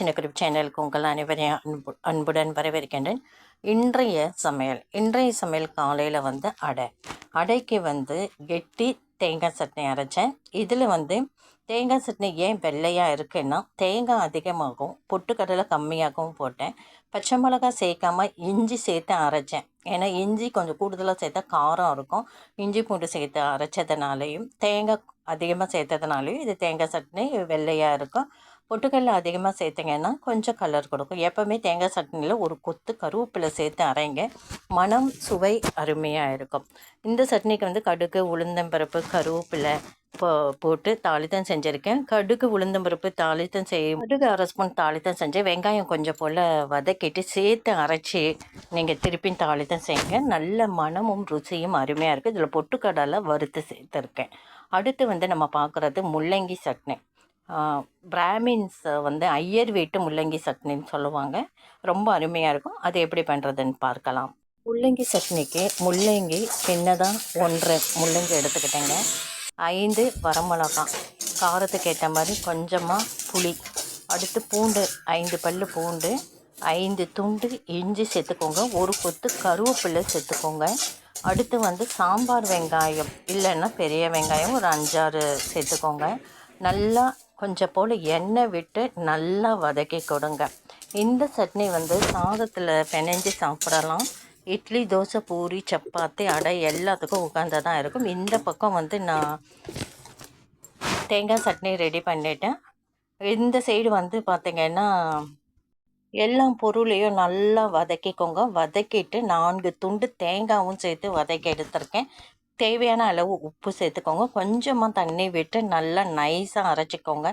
சின்ன குறிப்பு சேனலுக்கு உங்கள் அனைவரையும் அன்பு அன்புடன் வரவேற்கின்றேன். இன்றைய சமையல் இன்றைய சமையல் காலையில் வந்து அடை. அடைக்கு வந்து கெட்டி தேங்காய் சட்னி அரைச்சேன். இதில் வந்து தேங்காய் சட்னி ஏன் வெள்ளையாக இருக்குன்னா தேங்காய் அதிகமாகவும் பொட்டுக்கடலை கம்மியாகவும் போட்டேன். பச்சை மிளகாய் சேர்க்காமல் இஞ்சி சேர்த்து அரைச்சேன். ஏன்னா இஞ்சி கொஞ்சம் கூடுதலாக சேர்த்தா காரம் இருக்கும். இஞ்சி பூண்டு சேர்த்து அரைச்சதுனாலையும் தேங்காய் அதிகமாக சேர்த்ததுனாலையும் இது தேங்காய் சட்னி வெள்ளையாக இருக்கும். பொட்டுக்கடலை அதிகமாக சேர்த்திங்கன்னா கொஞ்சம் கலர் கொடுக்கும். எப்போவுமே தேங்காய் சட்னியில் ஒரு கொத்து கருவேப்பிலை சேர்த்து அரைங்க. மனம் சுவை அருமையாக இருக்கும். இந்த சட்னிக்கு வந்து கடுகு உளுந்தம்பருப்பு கருவேப்பிலை போ போட்டு தாளித்தம் செஞ்சுருக்கேன். கடுகு உளுந்தம்பருப்பு தாளித்தம் செய் கடுகு அரை ஸ்பூன் தாளித்தம் செஞ்சு வெங்காயம் கொஞ்சம் போல் வதக்கிட்டு சேர்த்து அரைச்சி நீங்கள் திருப்பி தாளித்தம் செய்யுங்க. நல்ல மனமும் ருசியும் அருமையாக இருக்குது இதில் பொட்டுக்கடலை வறுத்து சேர்த்துருக்கேன். அடுத்து வந்து நம்ம பார்க்குறது முள்ளங்கி சட்னி. பிராமின்ஸ் வந்து ஐயர் வீட்டு முள்ளங்கி சட்னின்னு சொல்லுவாங்க. ரொம்ப அருமையாக இருக்கும். அது எப்படி பண்ணுறதுன்னு பார்க்கலாம். முள்ளங்கி சட்னிக்கு முள்ளங்கி சின்னதாக ஒன்றரை முள்ளங்கி எடுத்துக்கிட்டேங்க. ஐந்து வரமிளகா. காரத்துக்கு ஏற்ற மாதிரி கொஞ்சமாக புளி. அடுத்து பூண்டு ஐந்து பல் பூண்டு ஐந்து துண்டு இஞ்சி சேர்த்துக்கோங்க. ஒரு கொத்து கருவேப்பிலை சேர்த்துக்கோங்க. அடுத்து வந்து சாம்பார் வெங்காயம் இல்லைன்னா பெரிய வெங்காயம் ஒரு அஞ்சாறு சேர்த்துக்கோங்க. நல்லா கொஞ்சம் போல் எண்ணெய் விட்டு நல்லா வதக்கி கொடுங்க. இந்த சட்னி வந்து சாதத்தில் பிணைஞ்சு சாப்பிடலாம். இட்லி தோசை பூரி சப்பாத்தி அடை எல்லாத்துக்கும் உட்காந்து தான் இருக்கும். இந்த பக்கம் வந்து நான் தேங்காய் சட்னி ரெடி பண்ணிட்டேன். இந்த சைடு வந்து பார்த்திங்கன்னா எல்லா பொருளையும் நல்லா வதக்கிக்கோங்க. வதக்கிட்டு நான்கு துண்டு தேங்காயும் சேர்த்து வதக்கி எடுத்திருக்கேன். தேவையான அளவு உப்பு சேர்த்துக்கோங்க. கொஞ்சமாக தண்ணி விட்டு நல்லா நைஸாக அரைச்சிக்கோங்க.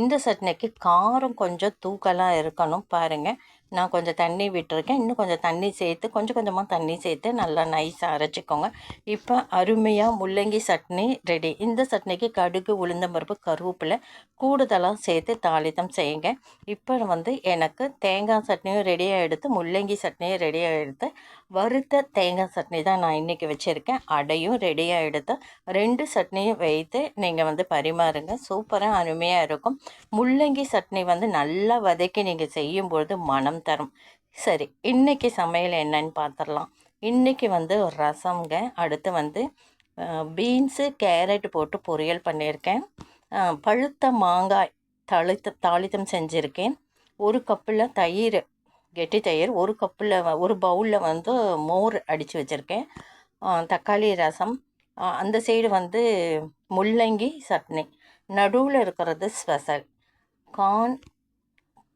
இந்த சட்னிக்கு காரம் கொஞ்சம் தூக்கலாக இருக்கணும் பாருங்கள் நான் கொஞ்சம் தண்ணி விட்டுருக்கேன். இன்னும் கொஞ்சம் தண்ணி சேர்த்து கொஞ்சம் கொஞ்சமாக தண்ணி சேர்த்து நல்லா நைஸாக அரைச்சிக்கோங்க. இப்போ அருமையாக முள்ளங்கி சட்னி ரெடி இந்த சட்னிக்கு கடுகு உளுந்தம்பருப்பு கருவேப்பிலை கூடுதலாக சேர்த்து தாளித்தம் செய்யுங்க. இப்போ வந்து எனக்கு தேங்காய் சட்னியும் ரெடியாக எடுத்து முள்ளங்கி சட்னியும் ரெடியாக எடுத்து வறுத்த தேங்காய் சட்னி தான் நான் இன்றைக்கி வச்சுருக்கேன். அடையும் ரெடியாக எடுத்து ரெண்டு சட்னியும் வைத்து நீங்கள் வந்து பரிமாறுங்க. சூப்பராக அருமையாக இருக்கும். முள்ளங்கி சட்னி வந்து நல்லா வதக்கி நீங்கள் செய்யும்பொழுது மனம் தரும். சரி இன்றைக்கி சமையல் என்னன்னு பார்த்துடலாம் இன்றைக்கி வந்து ஒரு ரசம்ங்க. அடுத்து வந்து பீன்ஸு கேரட் போட்டு பொரியல் பண்ணியிருக்கேன். பழுத்த மாங்காய் தளித்த தாளித்தம் செஞ்சுருக்கேன். ஒரு கப்பில் தயிர் கெட்டி தயிர் ஒரு கப்பில் ஒரு பவுலில் வந்து மோர் அடித்து வச்சுருக்கேன். தக்காளி ரசம். அந்த சைடு வந்து முள்ளங்கி சட்னி. நடுவில் இருக்கிறது ஸ்பெஷல். கார்ன்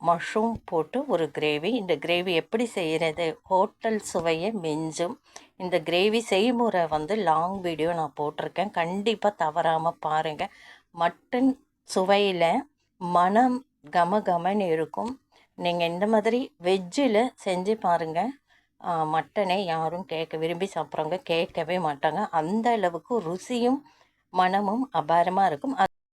மஷ்ரூம் போட்டு ஒரு கிரேவி இந்த கிரேவி எப்படி செய்கிறது ஹோட்டல் சுவையை மிஞ்சும். இந்த கிரேவி செய்முறை வந்து லாங் வீடியோ நான் போட்டிருக்கேன். கண்டிப்பாக தவறாமல் பாருங்கள் மட்டன் சுவையில் மனம் கம கமன்னு இருக்கும். நீங்கள் இந்த மாதிரி வெஜ்ஜில் செஞ்சு பாருங்கள் மட்டனை யாரும் கேட்க விரும்பி சாப்பிட்றவங்க கேட்கவே மாட்டாங்க. அந்த அளவுக்கு ருசியும் மனமும் அபாரமாக இருக்கும்.